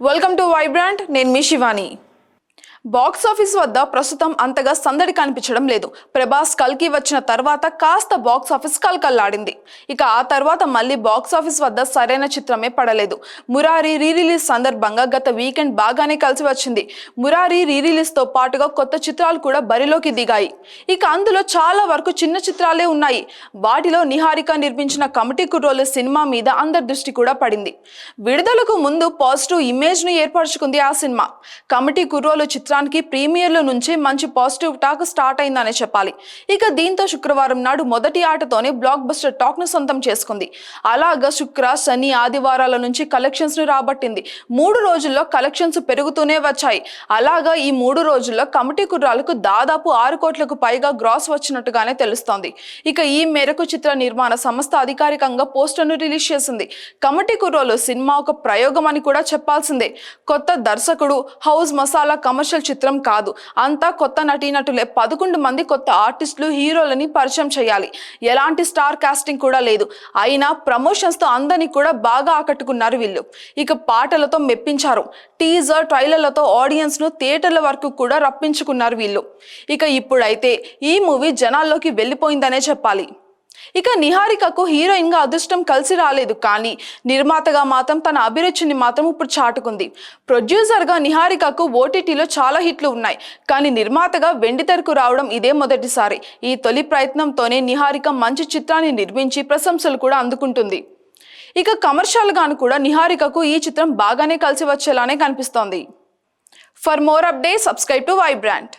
Welcome to Vibrant నేను మీ Shivani. Box office వద్ద ప్రస్తుతం అంతగా సందడి కనిపించడం లేదు. ప్రభాస్ కల్కి వచ్చిన తర్వాత కాస్త బాక్స్ ఆఫీస్ కల్కల్లాడింది. ఇక ఆ తర్వాత మళ్ళీ బాక్స్ ఆఫీస్ వద్ద సరైన చిత్రమే పడలేదు. మురారి రీ రిలీజ్ సందర్భంగా గత వీకెండ్ బాగానే కలిసి వచ్చింది. మురారి రీ రిలీజ్తో పాటుగా కొత్త చిత్రాలు కూడా బరిలోకి దిగాయి. ఇక అందులో చాలా వరకు చిన్న చిత్రాలే ఉన్నాయి. వాటిలో నిహారిక నిర్మించిన కమిటీ కుర్రోలు సినిమా మీద అందరి దృష్టి కూడా పడింది. విడుదలకు ముందు పాజిటివ్ ఇమేజ్ను ఏర్పరచుకుంది ఆ సినిమా. కమిటీ కుర్రోలు చిత్రానికి ప్రీమియర్ల నుంచి మంచి పాజిటివ్ టాక్ స్టార్ట్ అయిందనే చెప్పాలి. ఇక దీంతో శుక్రవారం నాడు మొదటి ఆటతోనే బ్లాక్ బస్టర్ టాక్ను సొంతం చేసుకుంది. అలాగా శుక్ర శని ఆదివారాల నుంచి కలెక్షన్స్ను రాబట్టింది. మూడు రోజుల్లో కలెక్షన్స్ పెరుగుతూనే వచ్చాయి. అలాగా ఈ మూడు రోజుల్లో కమిటీ కుర్రాలకు దాదాపు ఆరు కోట్లకు పైగా గ్రాస్ వచ్చినట్టుగానే తెలుస్తోంది. ఇక ఈ మేరకు చిత్ర నిర్మాణ సంస్థ అధికారికంగా పోస్టర్ను రిలీజ్ చేసింది. కమిటీ కుర్రోలు సినిమా ఒక ప్రయోగం అని కూడా చెప్పాల్సిందే. కొత్త దర్శకుడు హౌస్ మసాలా కమర్షియల్ చిత్రం కాదు. అంతా కొత్త నటీనటులే. పదకొండు మంది కొత్త ఆర్టిస్టులు హీరోలని పరిచయం చేయాలి. ఎలాంటి స్టార్ కాస్టింగ్ కూడా లేదు. అయినా ప్రమోషన్స్తో అందరినీ కూడా బాగా ఆకట్టుకున్నారు వీళ్ళు. ఇక పాటలతో మెప్పించారు. టీజర్ ట్రైలర్లతో ఆడియన్స్ను థియేటర్ల వరకు కూడా రప్పించుకున్నారు వీళ్ళు. ఇక ఇప్పుడైతే ఈ మూవీ జనాల్లోకి వెళ్ళిపోయిందనే చెప్పాలి. ఇక నిహారికకు హీరోయిన్గా అదృష్టం కలిసి రాలేదు కానీ నిర్మాతగా మాత్రం తన అభిరుచిని మాత్రం ఇప్పుడు చాటుకుంది. ప్రొడ్యూసర్గా నిహారికకు ఓటీటీలో చాలా హిట్లు ఉన్నాయి కానీ నిర్మాతగా వెండితెరకు రావడం ఇదే మొదటిసారి. ఈ తొలి ప్రయత్నంతోనే నిహారిక మంచి చిత్రాన్ని నిర్మించి ప్రశంసలు కూడా అందుకుంటుంది. ఇక కమర్షియల్ గాను కూడా నిహారికకు ఈ చిత్రం బాగానే కలిసి వచ్చేలానే కనిపిస్తోంది. For more update subscribe to vibrant